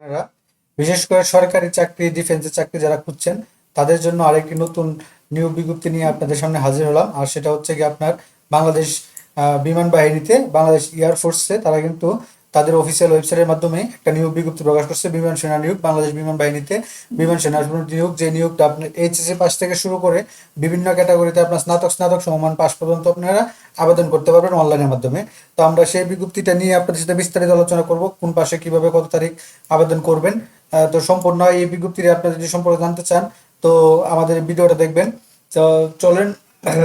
আপনারা, বিশেষ করে সরকারি চাকরি ডিফেন্সের চাকরি যারা খুঁজছেন, তাদের জন্য আরেকটি নতুন নিয়োগ বিজ্ঞপ্তি নিয়ে আপনাদের সামনে হাজির হলাম। আর সেটা হচ্ছে কি আপনার বাংলাদেশ বিমান বাহিনীতে, বাংলাদেশ এয়ারফোর্সে তারা কিন্তু তাদের অফিসিয়াল ওয়েবসাইটের মাধ্যমে একটা নিয়োগ বিজ্ঞপ্তি প্রকাশ করছে। বিমান সেনা নিয়োগ, বাংলাদেশ বিমান বাহিনীতে বিমান সেনা নিয়োগ, যে নিয়োগটা আপনার এইচএসসি পাস থেকে শুরু করে বিভিন্ন ক্যাটাগরিতে আপনার স্নাতক স্নাতক সমমান পাস পর্যন্ত আপনারা আবেদন করতে পারবেন অনলাইনের মাধ্যমে। তো আমরা সেই বিজ্ঞপ্তিটা নিয়ে আপনাদের সাথে বিস্তারিত আলোচনা করব, কোন পাশে কীভাবে কত তারিখ আবেদন করবেন। তো সম্পূর্ণ এই বিজ্ঞপ্তির আপনারা যদি সম্পর্কে জানতে চান, তো আমাদের ভিডিওটা দেখবেন। তো চলেন,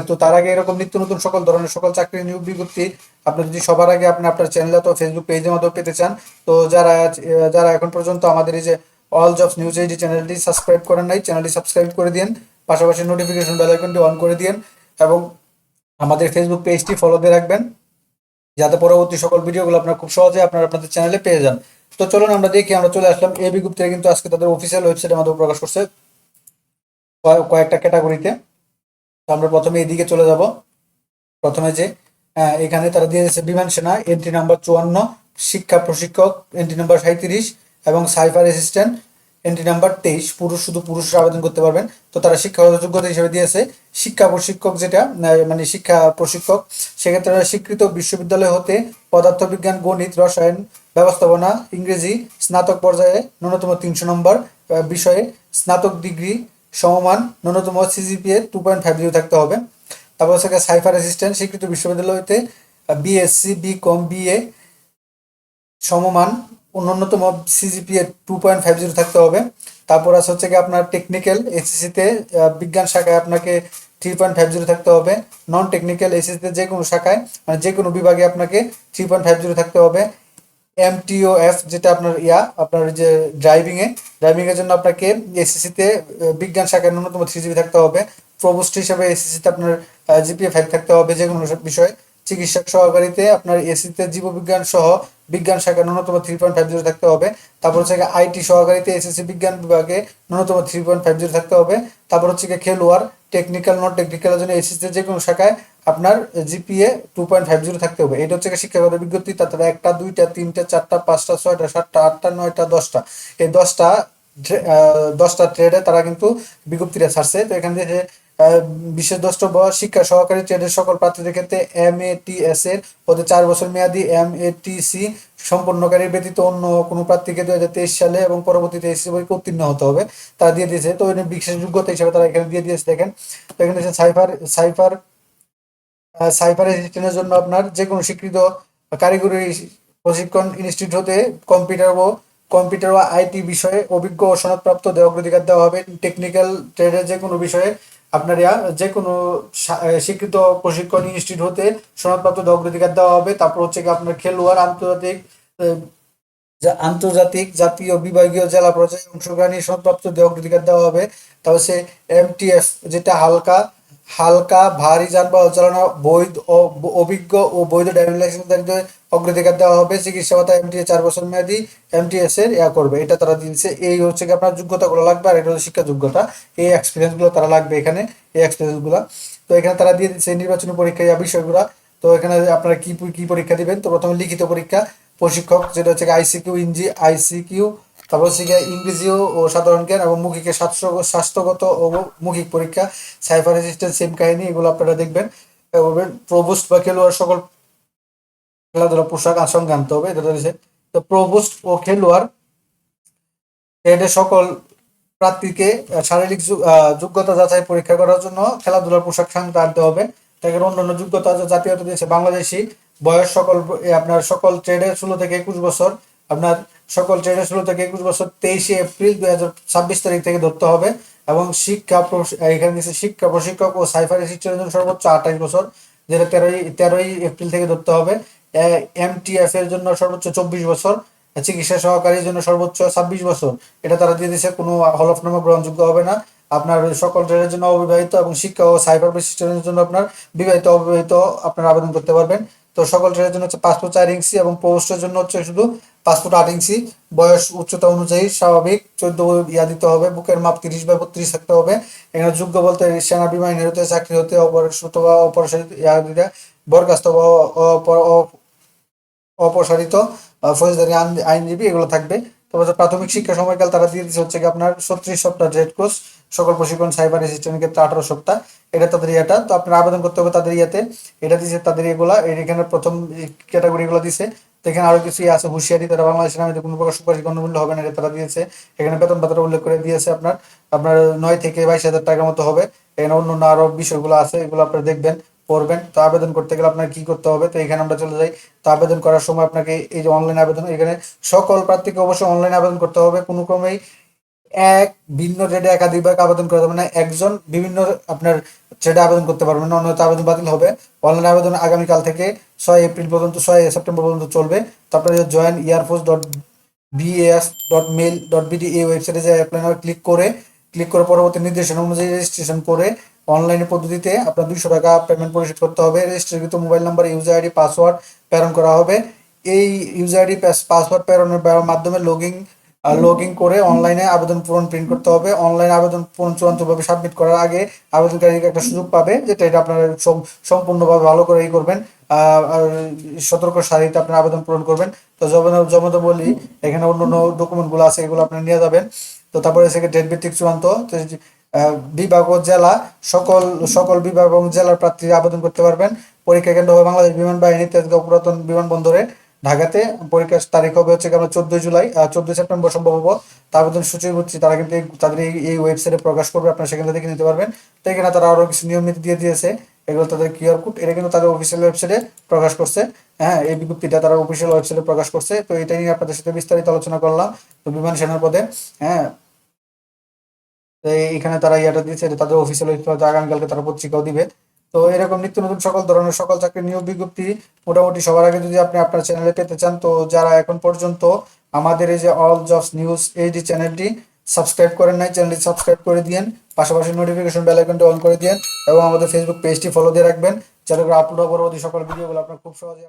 তো তার আগে এরকম নিত্য নতুন সকল ধরনের সকল চাকরি নিয়োগ বিজ্ঞপ্তি আপনি যদি সবার আগে আপনি আপনার চ্যানেল অথবা ফেসবুক পেজের মাধ্যমে পেতে চান, তো যারা যারা এখন পর্যন্ত আমাদের এই যে অল জবস নিউজ এই যে চ্যানেলটি সাবস্ক্রাইব করেন নাই চ্যানেলটি সাবস্ক্রাইব করে দিন পাশাপাশি নোটিফিকেশন বেল আইকনটি অন করে দিন এবং আমাদের ফেসবুক পেজটি ফলো দিয়ে রাখবেন, যাতে পরবর্তী সকল ভিডিওগুলো আপনারা খুব সহজে আপনারা আপনাদের চ্যানেলে পেয়ে যান। তো চলুন আমরা দেখি, আমরা চলে আসলাম এই বিজ্ঞপ্তিটা কিন্তু আজকে তাদের অফিসিয়াল ওয়েবসাইটের মাধ্যমে প্রকাশ করছে। কয়- কয়েকটা ক্যাটাগরিতে তো আমরা প্রথমে এদিকে চলে যাব। প্রথমে যে এখানে তারা দিয়ে দিয়েছে বিমান সেনা এন্ট্রি নাম্বার চুয়ান্ন, শিক্ষা প্রশিক্ষক এন্ট্রি নাম্বার সাঁত্রিশ এবং সাইফার অ্যাসিস্ট্যান্ট এন্ট্রি নাম্বার তেইশ। পুরুষ, শুধু পুরুষরা আবেদন করতে পারবেন। তো তারা শিক্ষাগত যোগ্যতা হিসেবে দিয়েছে। শিক্ষা প্রশিক্ষক যেটা মানে শিক্ষা প্রশিক্ষক, সেক্ষেত্রে তারা স্বীকৃত বিশ্ববিদ্যালয় হতে পদার্থবিজ্ঞান, গণিত, রসায়ন, ব্যবস্থাপনা, ইংরেজি, স্নাতক পর্যায়ে ন্যূনতম তিনশো নম্বর বিষয়ে স্নাতক ডিগ্রি সমমান ন্যূনতম CGPA two point five zero থাকতে হবে। তারপর হচ্ছে সাইফার অ্যাসিস্ট্যান্ট স্বীকৃত বিশ্ববিদ্যালয় হতে বিএসসি বি কম বিএ সমমান ন্যূনতম CGPA two point five zero থাকতে হবে। তারপর আছে হচ্ছে কি আপনার টেকনিক্যাল এসএসসিতে বিজ্ঞান শাখায় আপনাকে থ্রি পয়েন্ট ফাইভ জিরো থাকতে হবে। নন টেকনিক্যাল এসএসসিতে যে কোনো শাখায় মানে যে কোনো বিভাগে আপনাকে থ্রি পয়েন্ট ফাইভ জিরো থাকতে হবে। এমটিওএফ যেটা আপনার ইয়া আপনার যে ড্রাইভিংয়ে ড্রাইভিংয়ের জন্য আপনাকে এসএসসি তে আহ, বিজ্ঞান শাখায় ন্যূনতম থ্রি জিবি থাকতে হবে। প্রবোস্ট হিসাবে এসএসসি তে আপনার জিপিএ ফাইভ থাকতে হবে যে কোনো বিষয়। চিকিৎসক সহকারীতে আপনার এসিতে জীববিজ্ঞান সহ বিজ্ঞান শাখা ন্যূনতম থ্রি পয়েন্ট ফাইভ জিরো থাকতে হবে। তারপর হচ্ছে আইটি সহকারীতে এসএসসি বিজ্ঞান বিভাগে ন্যূনতম থ্রি পয়েন্ট ফাইভ জিরো থাকতে হবে। তারপর হচ্ছে গিয়ে খেলোয়াড় টেকনিক্যাল নন টেকনিক্যালের জন্য এসএসসি যে কোনো শাখায় আপনার GPA two point five zero থাকতে হবে। এটা হচ্ছে শিক্ষাগত বিজ্ঞপ্তি। তারপরে একটা, দুইটা, তিনটা, চারটা, পাঁচটা, ছয়টা, সাতটা, আটটা, নয়টা, দশটা। এই দশটা দশটা ট্রেডে তারা কিন্তু বিজ্ঞপ্তিটা ছাড়ছে। তো এখান থেকে বিশেষ দ্রষ্টব্য শিক্ষা সহকারী ট্রেডের সকল প্রার্থীদের ক্ষেত্রে এম এ টি এস এর হতে চার বছর মেয়াদি এম এ টি সি সম্পন্নকারী ব্যতীত অন্য কোনো প্রার্থীকে দুই হাজার তেইশ সালে এবং পরবর্তীতে এসএসসি পরীক্ষা উত্তীর্ণ হতে হবে। তারা দিয়ে দিয়েছে। তো বিশেষ যোগ্যতা হিসেবে তারা এখানে দিয়ে দিয়েছে। দেখেন, তো এখানে সাইফার সাইফার সাইবার অ্যাসিস্ট্যান্টের জন্য আপনার যে কোনো স্বীকৃত কারিগরি প্রশিক্ষণ ইনস্টিটিউট হতে কম্পিউটার ও কম্পিউটার ও আইটি বিষয়ে অভিজ্ঞ ও সনদপ্রাপ্ত অগ্রাধিকার দেওয়া হবে। টেকনিক্যাল ট্রেডের যে কোনো বিষয়ে আপনার যে কোনো স্বীকৃত প্রশিক্ষণ ইনস্টিটিউট হতে সনদপ্রাপ্ত অগ্রাধিকার দেওয়া হবে। তারপর হচ্ছে আপনার খেলোয়াড়, আন্তর্জাতিক আন্তর্জাতিক, জাতীয়, বিভাগীয়, জেলা পর্যায়ে অংশগ্রহণী সনদপ্রাপ্ত অগ্রাধিকার দেওয়া হবে। তারপর সে এমটিএফ যেটা হালকা হালকা, ভারী যানবাহন চালানো বৈধ ও অভিজ্ঞ ও বৈধ ড্রাইভিং লাইসেন্সধারীদের অগ্রাধিকার দেওয়া হবে। চিকিৎসা ভাতা এমটিএ চার বছর মেয়াদি এমটিএস এর ইয়া করবে। এটা তারা দিচ্ছে এই হচ্ছে কি আপনার যোগ্যতাগুলো লাগবে আর এটা হচ্ছে শিক্ষা যোগ্যতা। এই এক্সপিরিয়েন্সগুলো তারা লাগবে এখানে। এই এক্সপিরিয়েন্সগুলো। তো এখানে তারা দিয়ে দিচ্ছে নির্বাচনী পরীক্ষা, ইয়া বিষয়গুলো। তো এখানে আপনারা কি কি পরীক্ষা দিবেন? তো প্রথমে লিখিত পরীক্ষা প্রশিক্ষক, যেটা হচ্ছে আইসিকিউ ইঞ্জি আইসিকিউ তারপর হচ্ছে গিয়ে ইংরেজি ও সাধারণ জ্ঞান এবং মৌখিকের স্বাস্থ্য, স্বাস্থ্যগত ও মৌখিক পরীক্ষা, সাইফার রেজিস্ট্যান্স, সেম কাহিনী, এগুলো আপনারা দেখবেন। প্রবোস্ট বা খেলোয়াড় সকল খেলাধুলা পোশাক সঙ্গে আনতে হবে এটা রয়েছে তো প্রবোস্ট ও খেলোয়াড় এদের সকল প্রার্থীকে শারীরিক যোগ্যতা যাচাই পরীক্ষা করার জন্য খেলাধুলার পোশাক সঙ্গে আনতে হবে। তাকে অন্যান্য যোগ্যতা জাতীয়তা দিয়েছে। বাংলাদেশি বয়স সকল আপনার সকল ট্রেডে ষোলো থেকে একুশ বছর আপনার সকল ট্রেডে ষোলো থেকে একুশ বছর তেইশে এপ্রিল দুই হাজার ছাব্বিশ তারিখ থেকে ধরতে হবে এবং শিক্ষা এখানে দিয়েছে শিক্ষা প্রশিক্ষক ও সাইফার শিক্ষার জন্য সর্বোচ্চ আঠাশ বছর, যেটা তেরোই তেরোই এপ্রিল থেকে ধরতে হবে। এমটিএফ এর জন্য সর্বোচ্চ চব্বিশ বছর, চিকিৎসা সহকারীর জন্য সর্বোচ্চ ছাব্বিশ বছর। এটা তারা দিয়ে দিচ্ছে কোনো হলফনামা গ্রহণযোগ্য হবে না। আপনার সকল ট্রেডের জন্য অবিবাহিত এবং শিক্ষা ও সাইবার বিশিষ্টের জন্য আপনার বিবাহিত, অবিবাহিত আপনার আবেদন করতে পারবেন। তো সকল ট্রেডের জন্য হচ্ছে পাসপোর্ট চার ইঞ্চি এবং পোস্টের জন্য হচ্ছে শুধু পাসপোর্ট আট ইঞ্চি। বয়স, উচ্চতা অনুযায়ী স্বাভাবিক। চোদ্দ ইয়া দিতে হবে, বুকের মাপ তিরিশ বা বত্রিশ থাকতে হবে। এখানে যোগ্য বলতে সেনা বিমান হতে চাকরি হতে অপরিশ্রুত বা অপরিচিত ইয়া বরখাস্ত বা অপসারিত ফৌজদারি আইন- আইনজীবী এগুলো থাকবে। তারপর প্রাথমিক শিক্ষা সময়কাল তারা দিয়ে দিচ্ছে হচ্ছে কি আপনার ছত্রিশ সপ্তাহ জেড কোর্স, সকল প্রশিক্ষণ সাইবার সিস্টেমের ক্ষেত্রে আঠারো সপ্তাহ। এটা তাদের ইয়েটা। তো আপনার আবেদন করতে হবে তাদের ইয়েতে। এটা দিচ্ছে তাদের এগুলা এখানে প্রথম ক্যাটাগরি গুলো দিছে। এখানে আরও কিছু আছে। হুঁশিয়ারি তারা বাংলাদেশের নামে কোনো প্রকার সুপারিশ গণমূল্য হবে না, এটা তারা দিয়েছে। এখানে বেতন ভাতা উল্লেখ করে দিয়েছে আপনার। আপনার নয় থেকে বাইশ হাজার টাকার মতো হবে। এখানে অন্য আরও বিষয়গুলো আছে, এগুলো আপনারা দেখবেন। পড়বেন। তো আবেদন করতে গেলে আপনার কি করতে হবে? তো এখানে আমরা চলে যাই। তো আবেদন করার সময় আপনাকে এই যে অনলাইন আবেদন, এখানে সকল প্রার্থীকে অবশ্যই অনলাইন আবেদন করতে হবে। কোনো ক্রমেই এক ভিন্ন ট্রেডে একাধিকবার আবেদন করতে হবে না। একজন বিভিন্ন আপনার ট্রেডে আবেদন করতে পারবেন না। অন্যথা আবেদন বাতিল হবে। অনলাইন আবেদন আগামীকাল থেকে ছয় এপ্রিল পর্যন্ত, ছয় সেপ্টেম্বর পর্যন্ত চলবে। তারপরে join air force dot BS dot mail dot BD এই ওয়েবসাইটে যে অ্যাপ্লাই ক্লিক করে ক্লিক করে পরবর্তী নির্দেশনা অনুযায়ী রেজিস্ট্রেশন করে অনলাইনে পদ্ধতিতে আপনার দুইশো টাকা পেমেন্ট পরিশোধ করতে হবে। রেজিস্ট্রেকৃত mobile number user ID password প্রেরণ করা হবে। এই ইউজার আইডি পাসওয়ার্ড প্রেরণের মাধ্যমে লগিং লগ ইন করে অনলাইনে আবেদন পূরণ প্রিন্ট করতে হবে। অনলাইন আবেদন পূরণ চূড়ান্তভাবে সাবমিট করার আগে আবেদনকারীকে একটা সুযোগ পাবে যেটা এটা আপনারা সম্পূর্ণভাবে ভালো করে ই করবেন সতর্ক সারিতে আপনার আবেদন পূরণ করবেন। তো জমা জমা বলি, এখানে অন্য অন্য ডকুমেন্টগুলো আছে, এগুলো আপনারা নিয়ে যাবেন। তো তারপরে থেকে ডেট ভিত্তিক চূড়ান্ত। বিভাগ ও জেলা সকল সকল বিভাগ এবং জেলার প্রার্থীরা আবেদন করতে পারবেন। পরীক্ষা কেন্দ্র হবে বাংলাদেশ বিমান বাহিনী তেজগাঁও পুরাতন বিমানবন্দরে, ঢাকাতে। পরীক্ষার তারিখ হবে হচ্ছে আমরা চোদ্দই জুলাই চোদ্দই সেপ্টেম্বর সম্ভব হব তা আবেদন সূচি হচ্ছে তারা কিন্তু তাদের এই ওয়েবসাইটে প্রকাশ করবে, আপনারা সেখান থেকে নিতে পারবেন। তো এখানে তারা আরও কিছু নিয়ম দিয়ে দিয়েছে। এগুলো তাদের কিউআর কোড এটা কিন্তু তাদের অফিসিয়াল ওয়েবসাইটে প্রকাশ করছে। হ্যাঁ এই বিজ্ঞপ্তিটা তারা অফিসিয়াল ওয়েবসাইটে প্রকাশ করছে। তো এটা নিয়ে আপনাদের সাথে বিস্তারিত আলোচনা করলাম। তো বিমান সেনার পদে হ্যাঁ তো এইখানে তারা ইয়াটা দিয়েছে যে তাদের অফিসিয়াল ওয়েবসাইটে আগামীকালকে তারা পত্রিকাও দিবে। তো এরকম নিত্য নতুন সকল ধরনের সকল চাকরির নিয়োগ বিজ্ঞপ্তি মোটামুটি সবার আগে যদি আপনি আপনার চ্যানেলে পেতে চান, তো যারা এখন পর্যন্ত আমাদের এই যে অল জবস নিউজ এই এইচডি চ্যানেলটি সাবস্ক্রাইব করেন নাই চ্যানেলটি সাবস্ক্রাইব করে দিয়েন, পাশাপাশি নোটিফিকেশন বেল আইকনটি অন করে দিয়েন এবং আমাদের ফেসবুক পেজটি ফলো দিয়ে রাখবেন। যাতে করে আপলোড পরবর্তী সকল ভিডিওগুলো আপনার খুব সহজে